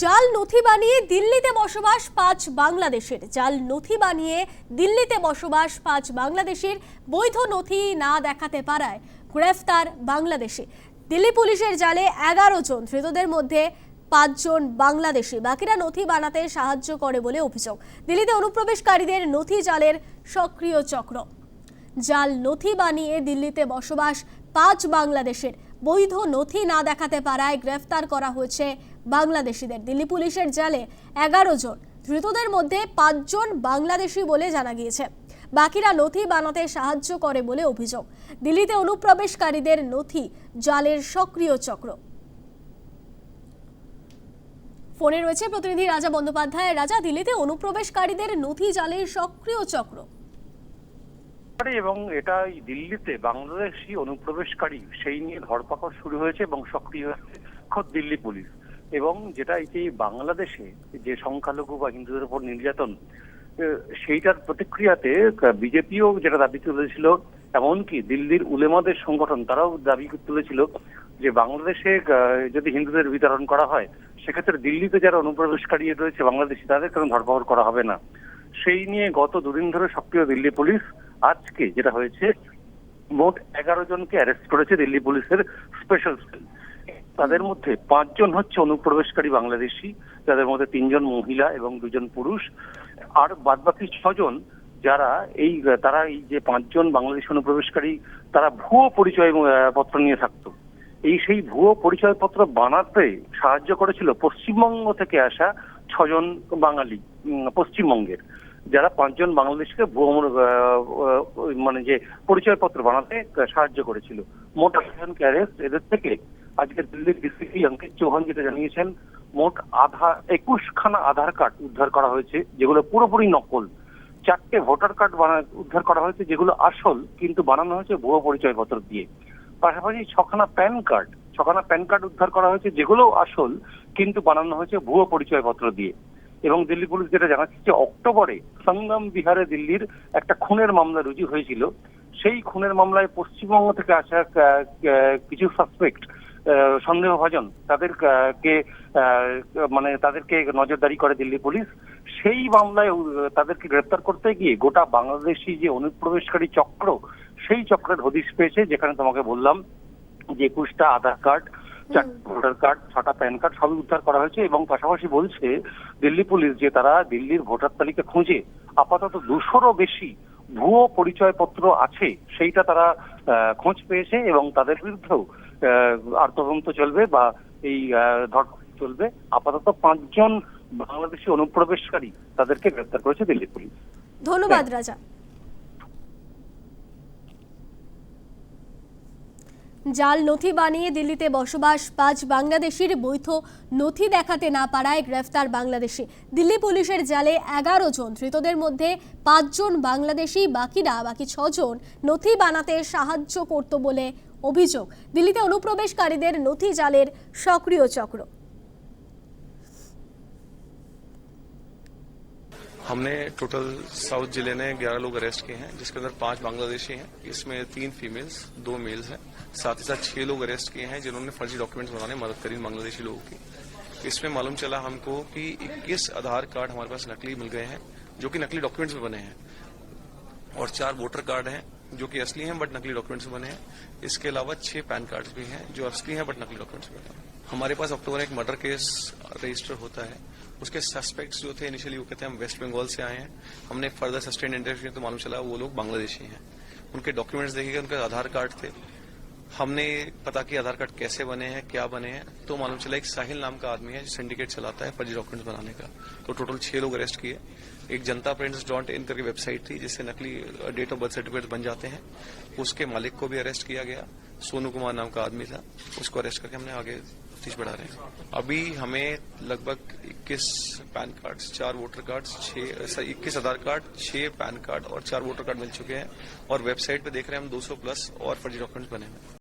জাল নথি বানিয়ে দিল্লিতে বসবাস পাঁচ বাংলাদেশের। জাল নথি বানিয়ে দিল্লিতে বসবাস পাঁচ বাংলাদেশের বৈধ নথি না দেখাতে পারায় গ্রেফতার বাংলাদেশে। দিল্লি পুলিশের জালে এগারো জন, ধৃতদের মধ্যে পাঁচজন বাংলাদেশি। বাকিরা নথি বানাতে সাহায্য করে বলে অভিযোগ। দিল্লিতে অনুপ্রবেশকারীদের নথি জালের সক্রিয় চক্র। জাল নথি বানিয়ে দিল্লিতে বসবাস পাঁচ বাংলাদেশের বৈধ নথি না দেখাতে পারায় গ্রেফতার করা হয়েছে বাংলাদেশিদের। দিল্লি পুলিশের জালে এগারো জন, ধৃতদের মধ্যে পাঁচজন বাংলাদেশি বলে জানা গিয়েছে। বাকিরা নথি বানাতে সাহায্য করে বলে অভিযোগ। দিল্লিতে অনুপ্রবেশকারীদের নথি জালের সক্রিয় চক্র। ফোনে রয়েছে প্রতিনিধি রাজা বন্দ্যোপাধ্যায়। রাজা, দিল্লিতে অনুপ্রবেশকারীদের নথি জালের সক্রিয় চক্র। এবং এটা দিল্লিতে বাংলাদেশি অনুপ্রবেশকারী সেই নিয়ে ধরপাকড় শুরু হয়েছে এবং সক্রিয় হয়েছে খোদ দিল্লি পুলিশ। এবং যেটা এই যে বাংলাদেশে যে সংখ্যালঘু বা হিন্দুদের উপর নির্যাতন সেইটার প্রতিক্রিয়াতে বিজেপিও যেটা দাবি তুলেছিল, এমনকি দিল্লির উলেমাদের সংগঠন তারাও দাবি তুলেছিল যে বাংলাদেশে যদি হিন্দুদের বিতরণ করা হয়, সেক্ষেত্রে দিল্লিতে যারা অনুপ্রবেশকারী রয়েছে বাংলাদেশি, তাদের কোনো ধরপাকড় করা হবে না। সেই নিয়ে গত দুদিন ধরে সক্রিয় দিল্লি পুলিশ আজকে যেটা হয়েছে, মোট এগারো জনকে অ্যারেস্ট করেছে দিল্লি পুলিশের স্পেশাল সেল। তাদের মধ্যে পাঁচজন হচ্ছে অনুপ্রবেশকারী বাংলাদেশি যাদের মধ্যে তিনজন মহিলা এবং দুজন পুরুষ। আর বাদবাকি ছজন যারা এই, তারা এই যে পাঁচজন বাংলাদেশি অনুপ্রবেশকারী, তারা ভুয়ো পরিচয় পত্র নিয়ে থাকতো। এই সেই ভুয়ো পরিচয়পত্র বানাতে সাহায্য করেছিল পশ্চিমবঙ্গ থেকে আসা ছজন বাঙালি পশ্চিমবঙ্গের। যারা পাঁচজন বাংলাদেশকে ভুয়ো মানে যে পরিচয়পত্র বানাতে সাহায্য করেছিল। মোট আটজনকে অ্যারেস্ট এদের থেকে আজকে দিল্লির ডিসিপি অঙ্কিত চৌহান যেটা জানিয়েছেন, মোট আধার, একুশখানা আধার কার্ড উদ্ধার করা হয়েছে, যেগুলো পুরোপুরি নকল। চারটে ভোটার কার্ড উদ্ধার করা হয়েছে, যেগুলো আসল, কিন্তু বানানো হয়েছে ভুয়ো পরিচয়পত্র দিয়ে। পাশাপাশি ছখানা প্যান কার্ড, ছখানা প্যান কার্ড উদ্ধার করা হয়েছে যেগুলো আসল, কিন্তু বানানো হয়েছে ভুয়ো পরিচয়পত্র দিয়ে। এবং দিল্লি পুলিশ যেটা জানাচ্ছে যে অক্টোবরে সঙ্গম বিহারে দিল্লির একটা খুনের মামলা রুজু হয়েছিল। সেই খুনের মামলায় পশ্চিমবঙ্গ থেকে আসা কিছু সাসপেক্ট সন্দেহভাজন তাদের আহ, কে মানে তাদেরকে নজরদারি করে দিল্লি পুলিশ সেই মামলায় তাদেরকে গ্রেপ্তার করতে গিয়ে গোটা বাংলাদেশি যে অনুপ্রবেশকারী চক্র সেই চক্রের হদিশ পেয়েছে যেখানে তোমাকে বললাম যে একুশটা আধার কার্ড চারটে ভোটার কার্ড ছটা প্যান কার্ড সবই উদ্ধার করা হয়েছে এবং পাশাপাশি বলছে দিল্লি পুলিশ যে তারা দিল্লির ভোটার তালিকা খুঁজে আপাতত দুশোরও বেশি ভুয়ো পরিচয়পত্র আছে সেইটা তারা আহ, খোঁজ পেয়েছে এবং তাদের বিরুদ্ধেও আর তদন্ত চলবে বা এই আহ, ধরপকড় চলবে। আপাতত পাঁচজন বাংলাদেশি অনুপ্রবেশকারী তাদেরকে গ্রেপ্তার করেছে দিল্লি পুলিশ। ধন্যবাদ রাজা। জাল নথি বানিয়ে দিল্লিতে বসবাস পাঁচ বাংলাদেশির বৈধ নথি দেখাতে না পারায় গ্রেফতার বাংলাদেশি। দিল্লি পুলিশের জালে এগারো জন, ধৃতদের মধ্যে পাঁচজন বাংলাদেশি, বাকিরা বাকি ছজন নথি বানাতে সাহায্য করত বলে অভিযোগ। দিল্লিতে অনুপ্রবেশকারীদের নথি জালের সক্রিয় চক্র। हमने टोटल साउथ ज़िले ने 11 लोग अरेस्ट किए हैं, जिसके अंदर पाँच बांग्लादेशी हैं। इसमें तीन फीमेल्स, दो मेल्स हैं। साथ ही साथ छह लोग अरेस्ट किए हैं, जिन्होंने फर्जी डॉक्यूमेंट्स बनाने मदद करी बांग्लादेशी लोगों की। इसमें मालूम चला हमको कि 21 आधार कार्ड हमारे पास नकली मिल गए हैं, जो कि नकली डॉक्यूमेंट्स में बने हैं। और चार वोटर कार्ड हैं, जो कि असली हैं बट नकली डॉक्यूमेंट्स बने हैं। इसके अलावा छह पैन कार्ड भी हैं, जो असली हैं बट नकली डॉक्यूमेंट्स बने हैं। हमारे पास अक्टूबर एक मर्डर केस रजिस्टर होता है। उसके सस्पेक्ट्स जो थे इनिशियली वो कहते हैं, हम वेस्ट बंगाल से आए हैं। हमने फर्दर सस्टेन इंटरव्यू तो मालूम चला, वो लोग बांग्लादेशी हैं। उनके डॉक्यूमेंट्स देखे गए उनके आधार कार्ड थे। हमने पता किया आधार कार्ड कैसे बने हैं, क्या बने हैं तो मालूम चला एक साहिल नाम का आदमी है जो सिंडिकेट चलाता है फर्जी डॉक्यूमेंट्स बनाने का। तो टोटल छह लोग अरेस्ट किए। एक जनता प्रिंट्स डॉट इन करके वेबसाइट थी, जिससे नकली डेट ऑफ़ बर्थ सर्टिफिकेट बन जाते हैं। उसके मालिक को भी अरेस्ट किया गया। सोनू कुमार नाम का आदमी था। उसको अरेस्ट करके हमने आगे तफ्तीश बढ़ा रहे हैं। अभी हमें लगभग 21 पैन कार्ड चार वोटर कार्ड छह इक्कीस आधार कार्ड, छह पैन कार्ड और चार वोटर कार्ड मिल चुके हैं। और वेबसाइट पे देख रहे हैं हम 200 प्लस और फर्जी डॉक्यूमेंट्स बने हैं।